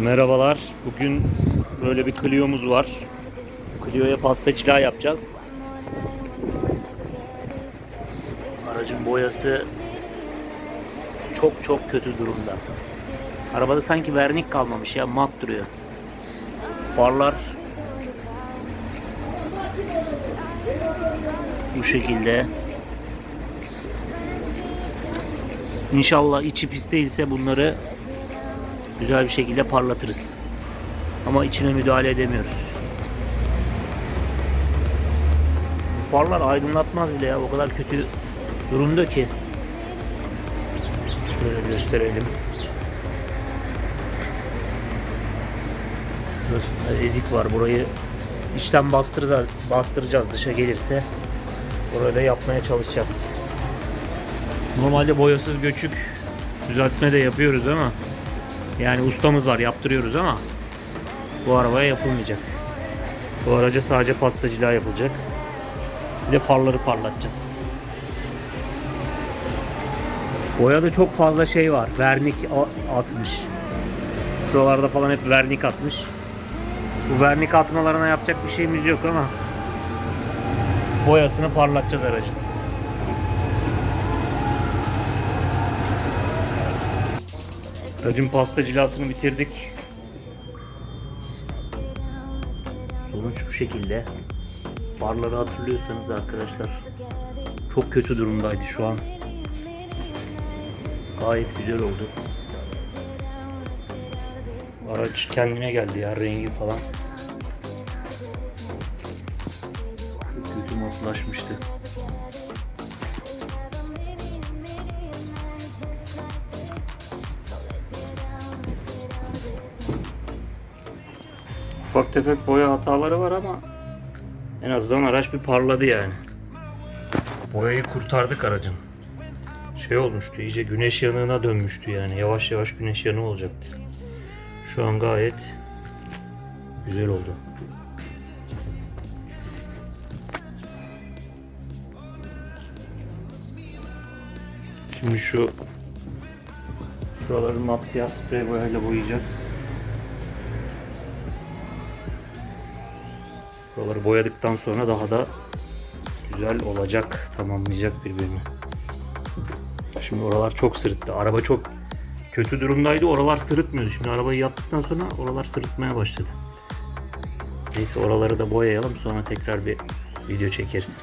Merhabalar. Bugün böyle bir Clio'muz var. Clio'ya pasta cila yapacağız. Aracın boyası çok çok kötü durumda. Arabada sanki vernik kalmamış ya mat duruyor. Farlar bu şekilde. İnşallah içi pis değilse bunları güzel bir şekilde parlatırız. Ama içine müdahale edemiyoruz. Bu farlar aydınlatmaz bile ya. O kadar kötü durumda ki. Şöyle gösterelim. Ezik var. Burayı içten bastıracağız, bastıracağız dışa gelirse. Orada da yapmaya çalışacağız. Normalde boyasız göçük düzeltme de yapıyoruz ama yani ustamız var yaptırıyoruz ama bu arabaya yapılmayacak. Bu araca sadece pastacılığa yapılacak. Bir de farları parlatacağız. Boyada çok fazla şey var. Vernik atmış. Şuralarda falan hep vernik atmış. Bu vernik atmalarına yapacak bir şeyimiz yok ama boyasını parlatacağız aracın. Aracın pasta cilasını bitirdik. Sonuç bu şekilde. Farları hatırlıyorsanız arkadaşlar çok kötü durumdaydı şu an. Gayet güzel oldu. Araç kendine geldi ya rengi falan. Çok kötü matlaşmıştı. Ufak tefek boya hataları var ama en azından araç bir parladı yani. Boyayı kurtardık aracın. Şey olmuştu iyice güneş yanığına dönmüştü yani yavaş yavaş güneş yanığı olacaktı. Şu an gayet güzel oldu. Şimdi şu şuraları mat siyah sprey boyayla boyayacağız. Buraları boyadıktan sonra daha da güzel olacak, tamamlayacak birbirini. Şimdi oralar çok sırıttı. Araba çok kötü durumdaydı. Oralar sırıtmıyordu. Şimdi arabayı yaptıktan sonra oralar sırıtmaya başladı. Neyse oraları da boyayalım. Sonra tekrar bir video çekeriz.